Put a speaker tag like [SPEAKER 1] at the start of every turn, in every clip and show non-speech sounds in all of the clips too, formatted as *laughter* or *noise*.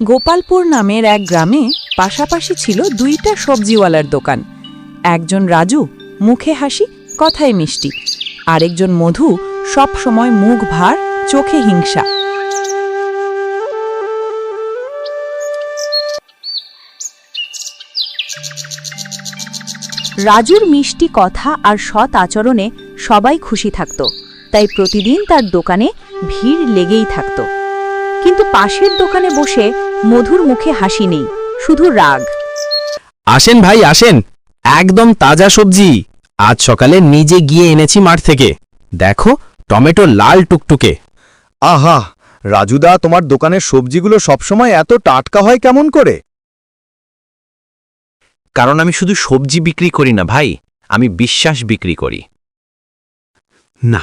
[SPEAKER 1] গোপালপুর নামের এক গ্রামে পাশাপাশি ছিল দুইটা সবজিওয়ালার দোকান। একজন রাজু, মুখে হাসি, কথায় মিষ্টি। আরেকজন মধু সব সময় মুখ ভার, চোখে হিংসা।
[SPEAKER 2] রাজুর মিষ্টি কথা আর সৎ আচরণে সবাই খুশি থাকত, তাই প্রতিদিন তার দোকানে ভিড় লেগেই থাকত। কিন্তু পাশের দোকানে বসে মধুর মুখে হাসি নেই শুধু রাগ।
[SPEAKER 3] আসেন ভাই আসেন। একদম তাজা সবজি। আজ সকালে নিজে গিয়ে এনেছি মাঠ থেকে। দেখো টমেটো লাল টুকটুকে।
[SPEAKER 4] আহা রাজুদা তোমার দোকানের সবজিগুলো সবসময় এত টাটকা হয় কেমন করে?
[SPEAKER 3] কারণ আমি শুধু সবজি বিক্রি করি না ভাই আমি বিশ্বাস বিক্রি করি।
[SPEAKER 5] না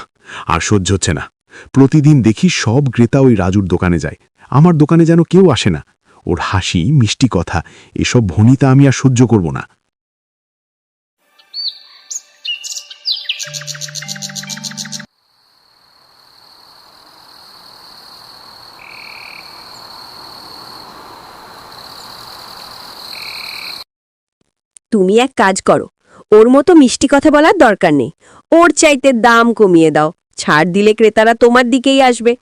[SPEAKER 5] আর সহ্য হচ্ছে না। প্রতিদিন দেখি সব ক্রেতা ওই রাজুর দোকানে যায়। আমার দোকানে যেন কেউ আসে না। ওর হাসি, মিষ্টি কথা, এসব ভনিতা আমি আর সহ্য করব না।
[SPEAKER 6] তুমি এক কাজ করো। ওর মতো মিষ্টি কথা বলার দরকার নেই। ওর চাইতে দাম কমিয়ে দাও। ছাড় দিলে ক্রেতারা তোমার দিকেই আসবে।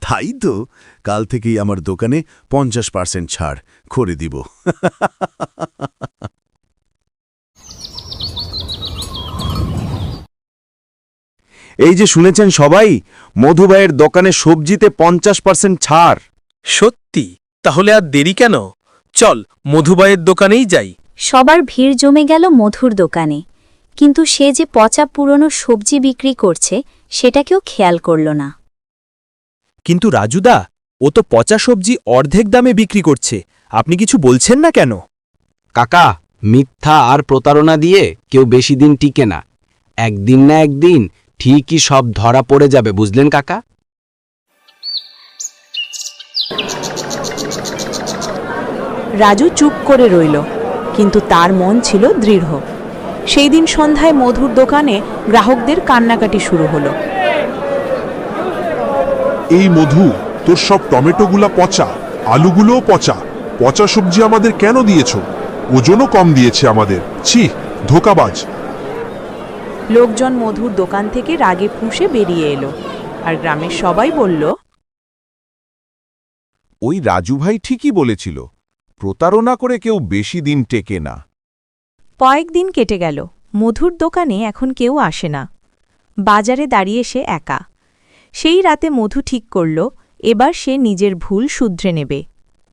[SPEAKER 7] তাই তো। কাল থেকেই আমার দোকানে পঞ্চাশ পার্সেন্ট ছাড় করে দিব। *laughs*
[SPEAKER 4] এই যে শুনেছেন সবাই মধুবাইয়ের দোকানে সবজিতে পঞ্চাশ পার্সেন্ট ছাড়।
[SPEAKER 8] সত্যি? তাহলে আর দেরি কেন? চল মধুবাইয়ের দোকানেই যাই।
[SPEAKER 2] সবার ভিড় জমে গেল মধুর দোকানে। কিন্তু সে যে পচা পুরনো সবজি বিক্রি করছে সেটা কেউ খেয়াল করল না।
[SPEAKER 3] কিন্তু রাজুদা ও তো পচা সবজি অর্ধেক দামে বিক্রি করছে আপনি কিছু বলছেন না কেন? কাকা মিথ্যা আর প্রতারণা দিয়ে কেউ বেশি দিন টিকে না। একদিন না একদিন ঠিকই সব ধরা পড়ে যাবে বুঝলেন কাকা?
[SPEAKER 1] রাজু চুপ করে রইল কিন্তু তার মন ছিল দৃঢ়। সেই দিন সন্ধ্যায় মধুর দোকানে গ্রাহকদের কান্নাকাটি শুরু হলো।
[SPEAKER 9] এই মধু তোর সব টমেটোগুলা পচা আলুগুলোও পচা। পচা সবজি আমাদের কেন দিয়েছ? ওজনও কম দিয়েছে আমাদের। ছি ধোকাবাজ।
[SPEAKER 1] লোকজন মধুর দোকান থেকে রাগে ফুঁসে বেরিয়ে এলো আর গ্রামের সবাই বলল
[SPEAKER 7] ওই রাজু ভাই ঠিকই বলেছিল প্রতারণা করে কেউ বেশি দিন টেকে না।
[SPEAKER 1] কয়েকদিন কেটে গেল। মধুর দোকানে এখন কেউ আসে না। বাজারে দাঁড়িয়ে সে একা। সেই রাতে মধু ঠিক করল, এবার সে নিজের ভুল শুধরে নেবে।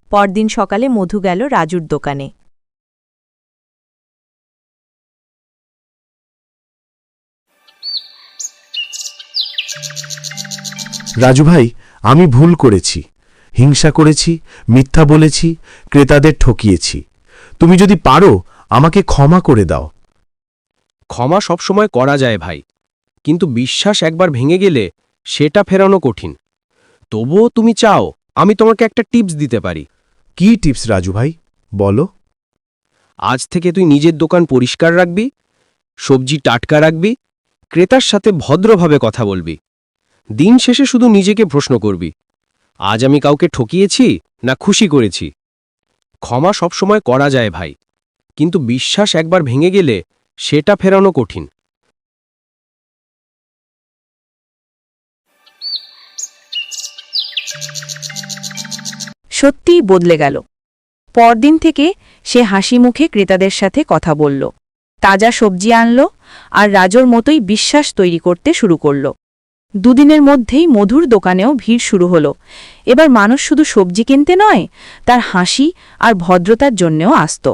[SPEAKER 1] পরদিন সকালে মধু গেল রাজুর দোকানে।
[SPEAKER 5] রাজু ভাই, আমি ভুল করেছি। হিংসা করেছি, মিথ্যা বলেছি, ক্রেতাদের ঠকিয়েছি। তুমি যদি পারো আমাকে ক্ষমা করে দাও।
[SPEAKER 3] ক্ষমা সবসময় করা যায় ভাই কিন্তু বিশ্বাস একবার ভেঙে গেলে সেটা ফেরানো কঠিন। তবুও তুমি চাও আমি তোমাকে একটা টিপস দিতে পারি।
[SPEAKER 5] কি টিপস রাজু ভাই? বলো।
[SPEAKER 3] আজ থেকে তুই নিজের দোকান পরিষ্কার রাখবি সবজি টাটকা রাখবি ক্রেতার সাথে ভদ্রভাবে কথা বলবি। দিন শেষে শুধু নিজেকে প্রশ্ন করবি আজ আমি কাউকে ঠকিয়েছি না খুশি করেছি? ক্ষমা সবসময় করা যায় ভাই। কিন্তু বিশ্বাস একবার ভেঙে গেলে সেটা ফেরানো কঠিন।
[SPEAKER 1] সত্যিই বদলে গেল। পরদিন থেকে সে হাসি মুখে ক্রেতাদের সাথে কথা বলল। তাজা সবজি আনল আর রাজোর মতোই বিশ্বাস তৈরি করতে শুরু করল। দুদিনের মধ্যেই মধুর দোকানেও ভিড় শুরু হলো। এবার মানুষ শুধু সবজি কিনতে নয়, তার হাসি আর ভদ্রতার জন্যেও আসত।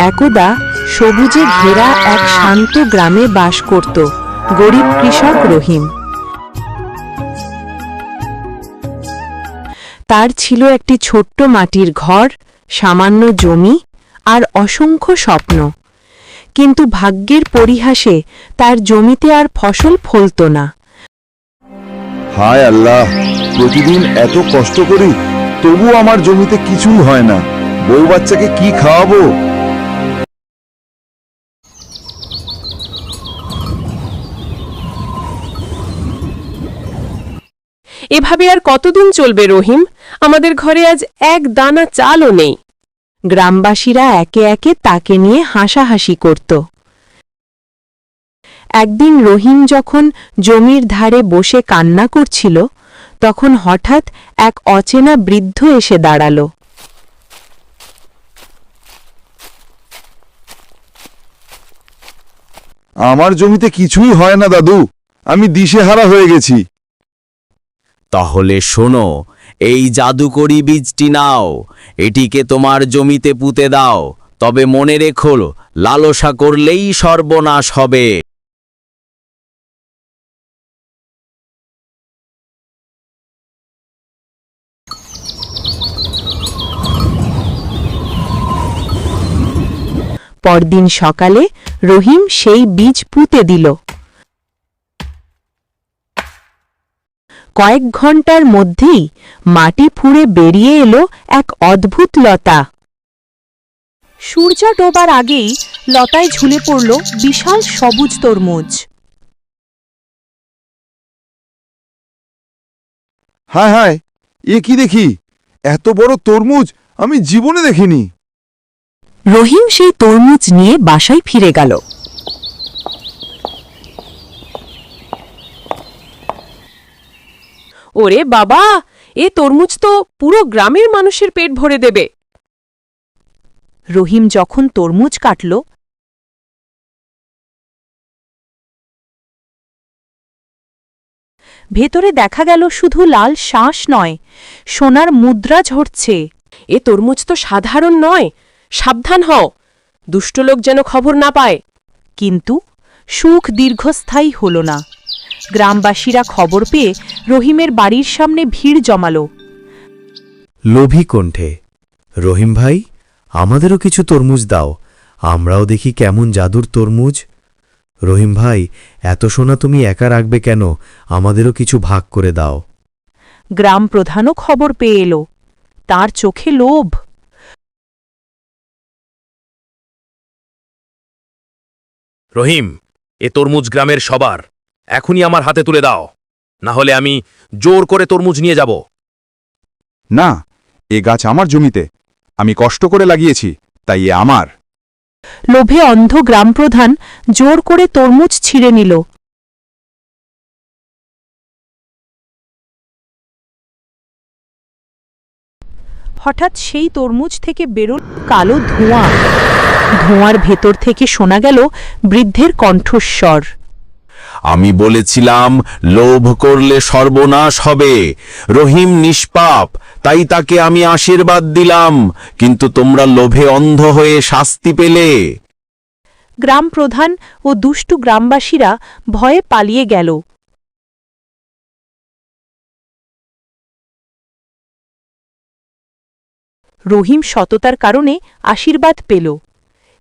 [SPEAKER 1] একদা সবুজে ঘেরা এক শান্ত গ্রামে বাস করত গরিব কৃষক রহিম। তার ছিল একটি ছোট্ট মাটির ঘর, সামান্য জমি আর অসংখ্য স্বপ্ন। কিন্তু ভাগ্যের পরিহাসে তার জমিতে আর ফসল ফলত না।
[SPEAKER 4] হায় আল্লাহ, প্রতিদিন এত কষ্ট করি তবু আমার জমিতে কিছুই হয় না। বউ বাচ্চাকে কি খাওয়াবো?
[SPEAKER 10] এভাবে আর কতদিন চলবে রহিম? আমাদের ঘরে আজ এক দানা চালও নেই।
[SPEAKER 1] গ্রামবাসীরা একে একে তাকে নিয়ে হাসাহাসি করত। একদিন রহিম যখন জমির ধারে বসে কান্না করছিল, তখন হঠাৎ এক অচেনা বৃদ্ধ এসে দাঁড়াল।
[SPEAKER 4] আমার জমিতে কিছুই হয় না, দাদু। আমি দিশেহারা হয়ে গেছি।
[SPEAKER 11] তাহলে শোনো, এই জাদুকরি বীজটি নাও, এটিকে তোমার জমিতে পুঁতে দাও, তবে মনে রেখো, লালসা করলেই সর্বনাশ হবে।
[SPEAKER 1] পরদিন সকালে রহিম সেই বীজ পুঁতে দিল। কয়েক ঘণ্টার মধ্যেই মাটি ফুঁড়ে বেরিয়ে এলো এক অদ্ভুত লতা।
[SPEAKER 2] সূর্য ডোবার আগেই লতায় ঝুলে পড়ল বিশাল সবুজ তরমুজ।
[SPEAKER 4] হায় হায় এ কি দেখি? এত বড় তরমুজ আমি জীবনে দেখিনি।
[SPEAKER 1] রহিম সেই তরমুজ নিয়ে বাসায় ফিরে গেল।
[SPEAKER 10] ওরে বাবা, এ তরমুজ তো পুরো গ্রামের মানুষের পেট ভরে দেবে।
[SPEAKER 2] রহিম যখন তরমুজ কাটল, ভেতরে দেখা গেল শুধু লাল শ্বাস নয়, সোনার মুদ্রা ঝরছে।
[SPEAKER 10] এ তরমুজ তো সাধারণ নয়, সাবধান হও, দুষ্ট লোক যেন খবর না পায়।
[SPEAKER 2] কিন্তু সুখ দীর্ঘস্থায়ী হল না। গ্রামবাসীরা খবর পেয়ে রহিমের বাড়ির সামনে ভিড় জমালো।
[SPEAKER 11] লোভী কণ্ঠে রহিম ভাই আমাদেরও কিছু তরমুজ দাও আমরাও দেখি কেমন জাদুর তরমুজ। রহিম ভাই এত সোনা তুমি একা রাখবে কেন? আমাদেরও কিছু ভাগ করে দাও।
[SPEAKER 2] গ্রাম প্রধানও খবর পেয়ে এলো। তার চোখে লোভ।
[SPEAKER 8] রহিম এ তরমুজ গ্রামের সবার। এখনই আমার হাতে তুলে দাও। না হলে আমি জোর করে তরমুজ নিয়ে যাব।
[SPEAKER 9] না এ গাছ আমার জমিতে। আমি কষ্ট করে লাগিয়েছি তাই এ আমার।
[SPEAKER 2] লোভে অন্ধ গ্রামপ্রধান জোর করে তরমুজ ছিঁড়ে নিল। হঠাৎ সেই তরমুজ থেকে বেরোল কালো ধোঁয়া। ধোঁয়ার ভেতর থেকে শোনা গেল বৃদ্ধের কণ্ঠস্বর।
[SPEAKER 11] আমি বলেছিলাম, লোভ করলে সর্বনাশ হবে। রহিম নিষ্পাপ, তাই তাকে আমি আশীর্বাদ দিলাম, কিন্তু তোমরা লোভে অন্ধ হয়ে শাস্তি পেলে।
[SPEAKER 2] গ্রাম প্রধান ও দুষ্টু গ্রামবাসীরা ভয়ে পালিয়ে গেল। রহিম সততার কারণে আশীর্বাদ পেল।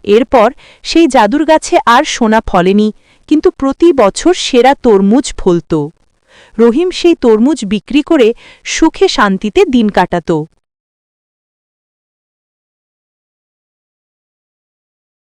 [SPEAKER 2] এরপর সেই জাদুর গাছে আর সোনা ফলেনি কিন্তু প্রতি বছর সেরা তরমুজ ফলত। রহিম সেই তরমুজ বিক্রি করে সুখে শান্তিতে দিন কাটাত।